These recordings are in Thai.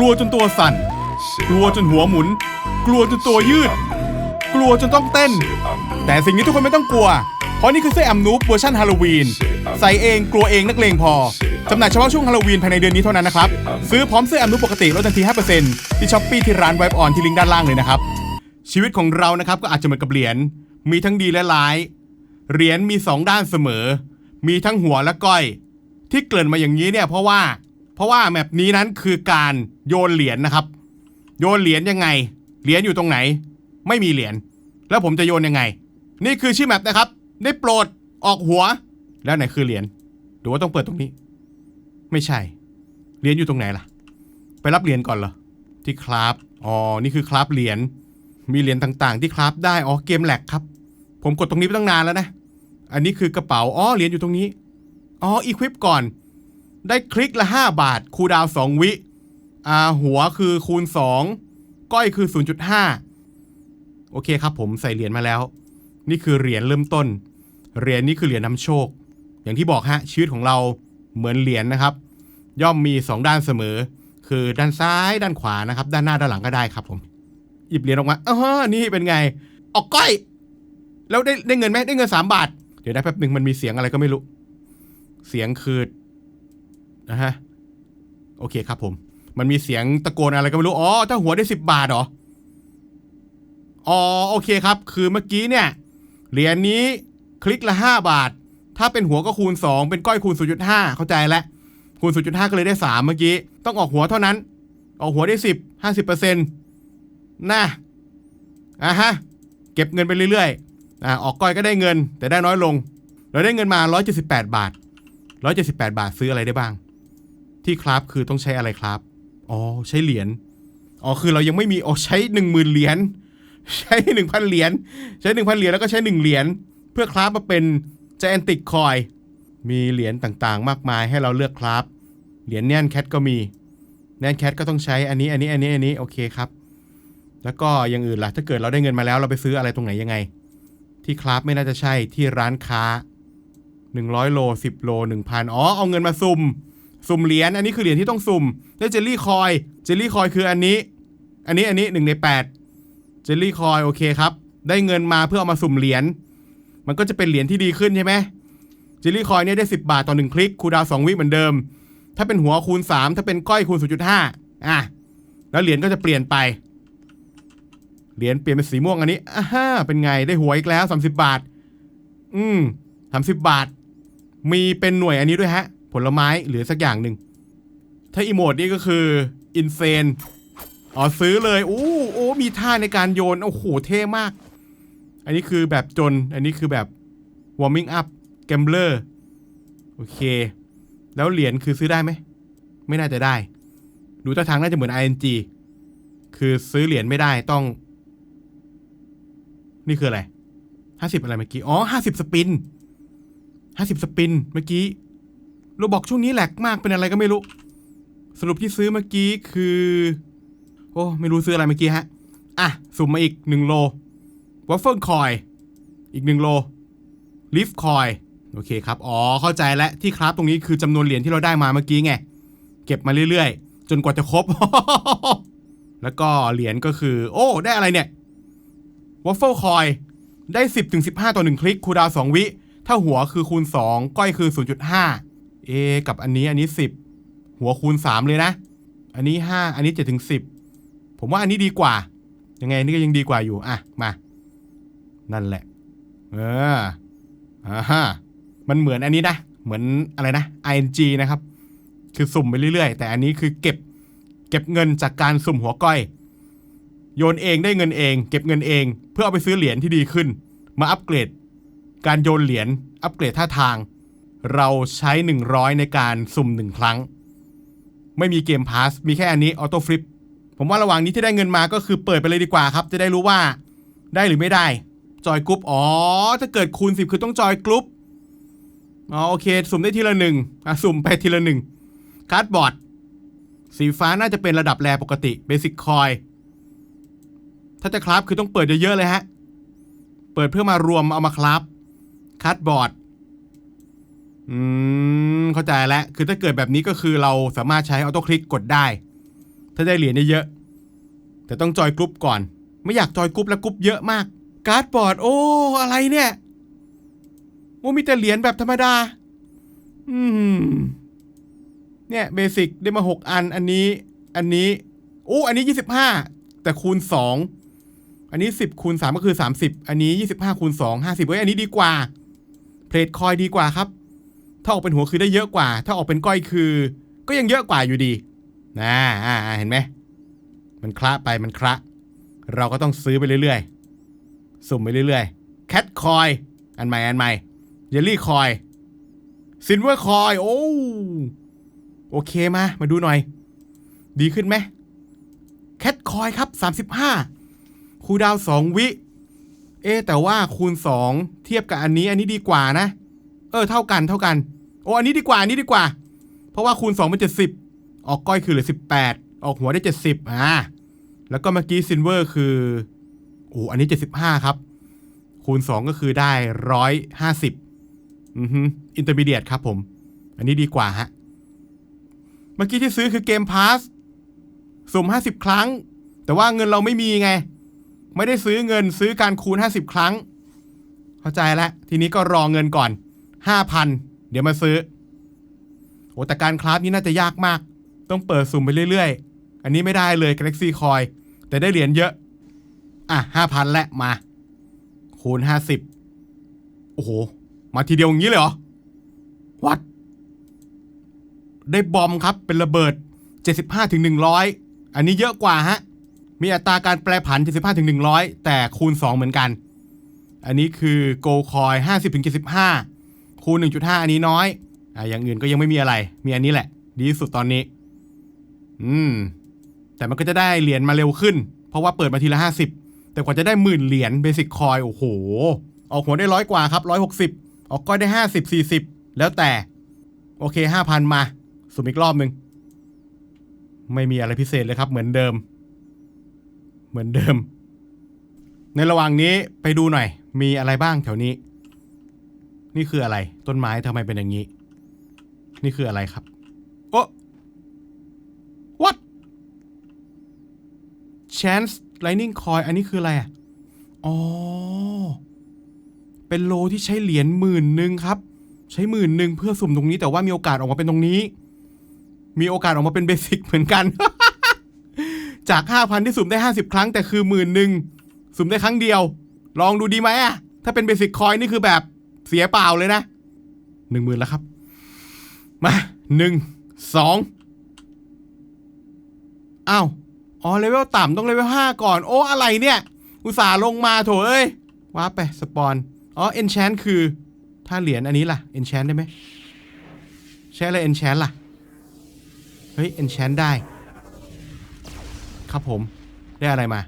กลัวจนตัวสั่น กลัวจนหัวหมุน กลัวจนตัวยืด กลัวจนต้องเต้น แต่สิ่งนี้ทุกคนไม่ต้องกลัว เพราะนี่คือเสื้อแอมนูปเวอร์ชันฮาโลวีน ใส่เองกลัวเองนักเลงพอ จำหน่ายเฉพาะช่วงฮาโลวีนภายในเดือนนี้เท่านั้นนะครับ ซื้อพร้อมเสื้อแอมนูปปกติลดทันที 5%ที่ช้อปปี้ที่ร้านไวบ์ออนที่ลิงก์ด้านล่างเลยนะครับ ชีวิตของเรานะครับก็อาจจะเหมือนกับเหรียญ มีทั้งดีและร้าย เหรียญมีสองด้านเสมอ มีทั้งหัวและก้อย ที่เกริ่นมาอย่างนี้เนี่ยเพราะว่า เพราะว่าแมปนี้นั้นคือการโยนเหรียญนะครับ โยนเหรียญยังไง เหรียญอยู่ตรงไหน ไม่มีเหรียญแล้วผมจะโยนยังไง นี่คือชื่อแมปนะครับ ได้โปรดออกหัว แล้วไหนคือเหรียญหรือว่าต้องเปิดตรงนี้ ไม่ใช่ เหรียญอยู่ตรงไหนล่ะ ไปรับเหรียญก่อนเหรอที่คราฟอ๋อนี่คือคราฟเหรียญมีเหรียญต่างๆ ที่คราฟได้อ๋อเกมแหลกครับ ผมกดตรงนี้ไปตั้งนานแล้วนะ อันนี้คือกระเป๋าอ๋อเหรียญอยู่ตรงนี้อ๋ออีควิปก่อน ได้คลิกละ 5 บาท คูดาว 2 วิอ่าหัวคือคูณ 2 ก้อยคือ 0.5 โอเคครับผมใส่เหรียญมาแล้ว นี่คือเหรียญเริ่มต้น เหรียญนี้คือเหรียญนำโชค อย่างที่บอกฮะชีวิตของเราเหมือนเหรียญนะครับ ย่อมมี 2 ด้านเสมอ คือด้านซ้ายด้านขวานะครับ ด้านหน้าด้านหลังก็ได้ครับผม หยิบเหรียญออกมาอ๋อนี่เป็นไง ออกก้อย แล้วได้ได้เงินไหมได้เงินสามบาท เดี๋ยวนะแป๊บหนึ่งมันมีเสียงอะไรก็ไม่รู้ เสียงคือ นะฮะ โอเคครับผม มันมีเสียงตะโกนอะไรก็ไม่รู้ อ๋อถ้าหัวได้สิบบาทเหรอ อ๋อโอเคครับ คือเมื่อกี้เนี่ย เหรียญนี้คลิกละห้าบาท ถ้าเป็นหัวก็คูณสองเป็นก้อยคูณ0.5เข้าใจแล้ว คูณ0.5ก็เลยได้3เมื่อกี้ ต้องออกหัวเท่านั้น ออกหัวได้10 50เปอร์เซ็นต์นะอะฮะ เก็บเงินไปเรื่อยๆอ่าออกก้อยก็ได้เงิน แต่ได้น้อยลง เราได้เงินมา 178 บาท 178 บาทซื้ออะไรได้บ้าง ที่ครับคือต้องใช้อะไรครับ อ๋อใช้เหรียญ อ๋อคือเรายังไม่มีอ๋อใช้10,000เหรียญ ใช้1,000เหรียญ ใช้1,000เหรียญแล้วก็ใช้1เหรียญเพื่อคราฟมาเป็น Gigantic Coin มีเหรียญต่างๆ มากมายให้เราเลือกครับ เหรียญแนนแคทก็มี แนนแคทก็ต้องใช้อันนี้อันนี้อันนี้อันนี้โอเคครับ แล้วก็อย่างอื่นล่ะ ถ้าเกิดเราได้เงินมาแล้วเราไปซื้ออะไรตรงไหนยังไง ที่คราฟไม่น่าจะใช่ที่ร้านค้า 100 โล 10 โล 1,000 อ๋อ เอาเงินมาซุ่ม สุ่มเหรียญอันนี้คือเหรียญที่ต้องสุ่มได้เจลลี่คอยเจลลี่คอยคืออันนี้ อันนี้อันนี้หนึ่งในแปดเจลลี่คอยโอเคครับ ได้เงินมาเพื่อเอามาสุ่มเหรียญมันก็จะเป็นเหรียญที่ดีขึ้นใช่ไหมเจลลี่คอยเนี่ยได้ 10 บาทต่อ1คลิกคูดาวน์2วิเหมือนเดิม ถ้าเป็นหัวคูณ 3 ถ้าเป็นก้อยคูณ 0.5อะแล้วเหรียญก็จะเปลี่ยนไปเหรียญเปลี่ยนเป็นสีม่วงอันนี้อ่าฮะเป็นไงได้หัวอีกแล้ว 30 บาท อืม30บาท มีเป็นหน่วยอันนี้ด้วยฮะ ผลไม้หรือสักอย่างหนึ่ง ถ้าอีโมดนี่ก็คืออินเซนอ๋อซื้อเลยโอ้โอ้มีท่าในการโยน โอ้โห เท่มาก อันนี้คือแบบจน อันนี้คือแบบ warming up gambler โอเค แล้วเหรียญคือซื้อได้ไหม ไม่น่าจะได้ ดูท่าทางน่าจะเหมือน ING คือซื้อเหรียญไม่ได้ต้อง นี่คืออะไรห้าสิบอะไรเมื่อกี้ อ๋อห้าสิบสปินห้าสิบสปินเมื่อกี้ เราบอกช่วงนี้แหลกมากเป็นอะไรก็ไม่รู้ สรุปที่ซื้อเมื่อกี้คือ โอ้ ไม่รู้ซื้ออะไรเมื่อกี้ฮะ อะ สุ่มมาอีกหนึ่งโลวัฟเฟิลคอย อีกหนึ่งโลลิฟคอย โอเคครับ อ๋อ เข้าใจแล้วที่ครับตรงนี้คือจำนวนเหรียญที่เราได้มาเมื่อกี้ไง เก็บมาเรื่อยๆ จนกว่าจะครบ แล้วก็เหรียญก็คือ โอ้ ได้อะไรเนี่ยวัฟเฟิลคอย ได้ 10ถึง15 ต่อ 1 คลิกคูดาว2วิ ถ้าหัวคือคูณ 2 ก้อยคือ 0.5 เอกับอันนี้อันนี้ 10 หัวคูณ 3 เลยนะ อันนี้ 5 อันนี้7ถึง10 ผมว่าอันนี้ดีกว่า ยังไงนนี่ก็ยังดีกว่าอยู่ อะ มา นั่นแหละ เอออ่าฮะมันเหมือนอันนี้นะ เหมือนอะไรนะ ing นะครับ คือสุ่มไปเรื่อยๆ แต่อันนี้คือเก็บ เก็บเงินจากการสุ่มหัวก้อย โยนเองได้เงินเอง เก็บเงินเอง เพื่อเอาไปซื้อเหรียญที่ดีขึ้น มาอัปเกรด การโยนเหรียญ อัปเกรดท่าทาง เราใช้ 100 ในการสุ่มหนึ่งครั้ง ไม่มีเกมพาสมีแค่อันนี้ออโต้ฟลิปผมว่าระหว่างนี้ที่ได้เงินมาก็คือเปิดไปเลยดีกว่าครับ จะได้รู้ว่าได้หรือไม่ได้ จอยกรุ๊ปอ๋อ ถ้าเกิดคูณ 10 คือต้องจอยกรุ๊ปอ๋อโอเค สุ่มได้ทีละหนึ่งอะสุ่มไปทีละหนึ่งการ์ดบอร์ดสีฟ้าน่าจะเป็นระดับแรปกติเบสิ c คอยถ้าจะคราฟคือต้องเปิดเยอะๆเลยฮะ เปิดเพื่อมารวมเอามาคราฟคัดบอร์ด อืม เข้าใจแล้ว คือถ้าเกิดแบบนี้ก็คือเราสามารถใช้ออโต้คลิกกดได้ ถ้าได้เหรียญเยอะๆแต่ต้องจอยกรุ๊ปก่อน ไม่อยากจอยกรุ๊ปแล้วกรุ๊ปเยอะมาก การ์ดบอร์ด โอ้ อะไรเนี่ยโอ้มีแต่เหรียญแบบธรรมดา อืม เนี่ยเบสิกได้มาหกอัน อันนี้ อันนี้โอ้อันนี้ยี่สิบห้าแต่คูณสองอันนี้สิบคูณสามก็คือสามสิบอันนี้ยี่สิบห้าคูณสองห้าสิบเฮ้ยอันนี้ดีกว่าเพลทคอยดีกว่าครับ ถ้าออกเป็นหัวคือได้เยอะกว่า ถ้าออกเป็นก้อยคือ ก็ยังเยอะกว่าอยู่ดีนะอ่าเห็นไหมมันคละไปมันคละ เราก็ต้องซื้อไปเรื่อยๆ สุ่มไปเรื่อยๆ แคทคอย อันใหม่อันใหม่เยลลี่คอยซินเวอร์คอย โอ้โอเคมา มาดูหน่อย ดีขึ้นไหมแคทคอยครับ 35 คูดาว 2 วิ เอ๊แต่ว่าคูณ 2 เทียบกับอันนี้อันนี้ดีกว่านะ เออ เท่ากันเท่ากัน อ้อันนี้ดีกว่าอันนี้ดีกว่า เพราะว่าคูณ2มัน70 ออกก้อยคือเหลือ18 ออกหัวได้ 70อ่าแล้วก็เมื่อกี้ซินเวอร์คือโอ้อันนี้ 75 ครับ คูณ 2 ก็คือได้ 150อือฮึอินเตอร์มีเดียตครับผม อันนี้ดีกว่าฮะ เมื่อกี้ที่ซื้อคือเกมพาสสุ่ม50 ครั้ง แต่ว่าเงินเราไม่มีไง ไม่ได้ซื้อเงินซื้อการคูณ 50 ครั้ง เข้าใจแล้ว ทีนี้ก็รอเงินก่อน 5,000 เดี๋ยวมาซื้อ โอ้แต่การคราฟนี่น่าจะยากมาก ต้องเปิดสุ่มไปเรื่อยๆ อันนี้ไม่ได้เลย Galaxy Coin แต่ได้เหรียญเยอะ อะ5,000และมา คูณ50โอ้โห มาทีเดียวอย่างนี้เลยเหรอ วัด ได้บอมครับเป็นระเบิด 75ถึง100 อันนี้เยอะกว่าฮะ มีอัตราการแปรผัน 75ถึง100 แต่คูณ 2 เหมือนกัน อันนี้คือโกคอย50ถึง75 คูณ 1.5 อันนี้น้อย อะอย่างอื่นก็ยังไม่มีอะไร มีอันนี้แหละ ดีที่สุดตอนนี้ อืม แต่มันก็จะได้เหรียญมาเร็วขึ้น เพราะว่าเปิดมาทีละ 50 แต่กว่าจะได้หมื่นเหรียญเบสิ c คอยโอ้โห ออกหัวได้ร้อยกว่าครับ160ออกก้อยได้50 40แล้วแต่ โอเค5,000มา สุ่มอีกรอบหนึ่งไม่มีอะไรพิเศษเลยครับ เหมือนเดิม เหมือนเดิม ในระหว่างนี้ไปดูหน่อย มีอะไรบ้างแถวนี้ นี่คืออะไร ต้นไม้ทำไมเป็นอย่างนี้ นี่คืออะไรครับ โอ้ what chance lightning coin อันนี้คืออะไรอะ อ๋อ เป็นโลที่ใช้เหรียญหมื่นหนึ่งครับ ใช้หมื่นหนึ่งเพื่อสุ่มตรงนี้แต่ว่ามีโอกาสออกมาเป็นตรงนี้ มีโอกาสออกมาเป็นเบสิกเหมือนกัน จาก 5,000 ที่สุ่มได้ 50 ครั้งแต่คือหมื่นหนึ่งสุ่มได้ครั้งเดียว ลองดูดีไหมอะถ้าเป็นเบสิกคอยนี่คือแบบ เสียเปล่าเลยนะหนึ่งหมื่นแล้วครับ มาหนึ่งสองอ้าวอ๋อเลเวลต่ำต้องเลเวลห้าก่อน โอ้อะไรเนี่ย อุตส่าห์ลงมาโถเอ้ยว้าไป สปอน อ๋อเอนแชนคือ ถ้าเหรียญอันนี้ล่ะเอนแชนได้ไหมใช้อะไรเอนแชนล่ะ เฮ้ยเอนแชนได้ ครับผมได้อะไรมา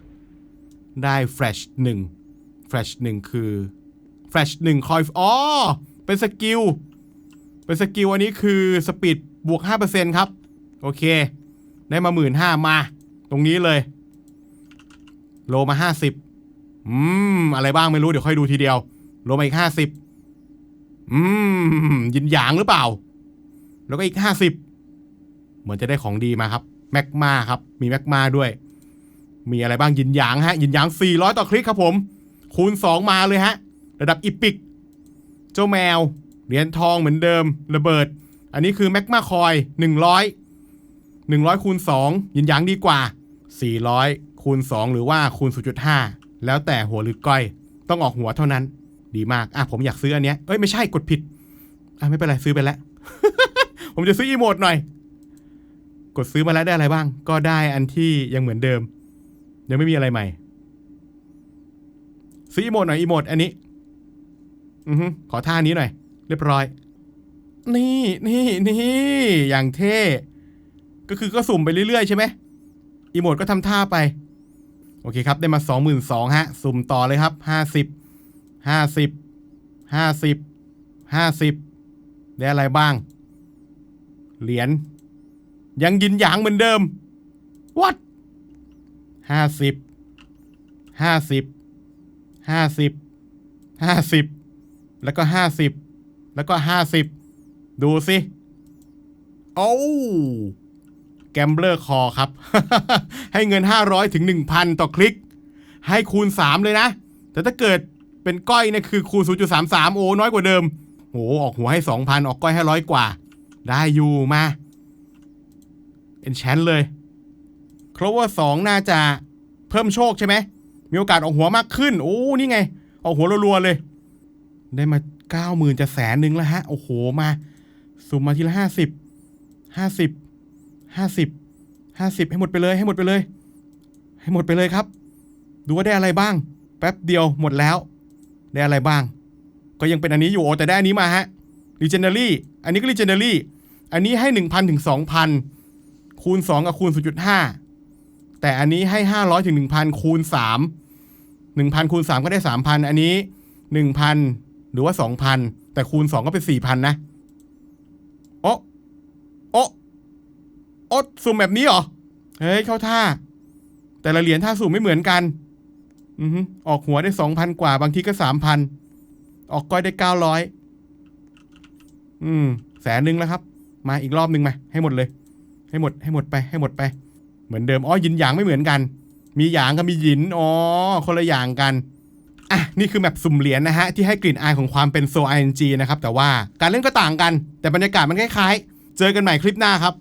ได้แฟลชหนึ่งแฟลชหนึ่งคือ แฟลชหนึ่งคอยอ๋อเป็นสกิล เป็นสกิลอันนี้คือสปีดบวก 5%ครับ โอเค ได้มาหมื่นห้ามา ตรงนี้เลย โลมา 50 อืม อะไรบ้างไม่รู้ เดี๋ยวค่อยดูทีเดียว โลมาอีก 50 อืม ยินหยางหรือเปล่า แล้วก็อีก 50 เหมือนจะได้ของดีมาครับ แม็กมาครับ มีแม็กมาด้วย มีอะไรบ้างยินหยางฮะ ยินหยาง 400 ต่อคลิกครับผม คูณ 2 มาเลยฮะ ระดับอีปิก เจ้าแมว เหรียญทองเหมือนเดิม ระเบิด อันนี้คือแม็กมาคอย 100 100คูณ2ยินหยางดีกว่า 400คูณ2หรือว่าคูณ 0.5 แล้วแต่หัวหรือก้อย ต้องออกหัวเท่านั้น ดีมาก อะผมอยากซื้ออันเนี้ย เอ้ยไม่ใช่กดผิด อะไม่เป็นไรซื้อไปแล้ว ผมจะซื้ออีโมดหน่อย กดซื้อมาแล้วได้อะไรบ้าง ก็ได้อันที่ยังเหมือนเดิม ยังไม่มีอะไรใหม่ซื้ออีโมดหน่อยอีโมดอันนี้ อืขอท่านี้หน่อย เรียบร้อย นี่นี่นี่อย่างเท่ ก็คือก็สุ่มไปเรื่อยๆใช่ไหมอีโมดก็ทำท่าไป โอเคครับ ได้มา 22,000ฮะ สุ่มต่อเลยครับ 50 50 50 50 ได้อะไรบ้าง เหรียญ ยังยินหยางเหมือนเดิม วัด50 50 50 50 แล้วก็ห้าสิบแล้วก็ห้าสิบดูสิโอ้แกมเบลอร์คอครับ ให้เงิน 500 ถึง 1,000 ต่อคลิก ให้คูณ 3 เลยนะ แต่ถ้าเกิดเป็นก้อยเนี่ยคือคูณ 0.33 โอ้น้อยกว่าเดิมโหออกหัวให้ 2,000 ออกก้อยให้ร้อยกว่า ได้อยู่มาเอ็นแชนเลยครบว่า 2 น่าจะเพิ่มโชคใช่ไหม มีโอกาสออกหัวมากขึ้น โอ้ นี่ไง ออกหัวรัวๆเลย ได้มาเก้าหมื่นจะแสนหนึ่งแล้วฮะ โอ้โหมาสุ่มมาทีละห้าสิบห้าสิบห้าสิบห้าสิบให้หมดไปเลยให้หมดไปเลย ให้หมดไปเลยครับ ดูว่าได้อะไรบ้าง แป๊บเดียวหมดแล้ว ได้อะไรบ้าง ก็ยังเป็นอันนี้อยู่โอแต่ได้อันนี้มาฮะ Legendary อันนี้ก็ Legendary อันนี้ให้หนึ่งพันถึงสองพันคูณสองกับคูณศูนย์จุดห้าแต่อันนี้ให้500ถึง1,000คูณ3 1,000คูณ3ก็ได้3,000อันนี้1,000 หรือว่า2,000แต่คูณ2ก็เป็น4,000นนะโอ้โอ้โอ้สุ่มแบบนี้เหรอ เฮ้ย เข้าท่า แต่ละเหรียญท่าสุ่มไม่เหมือนกันอือฮึออกหัวได้2,000กว่า บางทีก็3,000ออกก้อยได้900อืมแสนหนึ่งแล้วครับ มาอีกรอบหนึ่งมา ให้หมดเลย ให้หมดให้หมดไป ให้หมดไป เหมือนเดิมอ๋อหยินหยางไม่เหมือนกัน มีหยางกับมีหยินอ๋อคนละอย่างกัน อะนี่คือแมปสุ่มเหรียญนะฮะที่ให้กลิ่นอายของความเป็นโซ ING นะครับแต่ว่าการเล่นก็ต่างกัน แต่บรรยากาศมันคล้ายๆ เจอกันใหม่คลิปหน้าครับ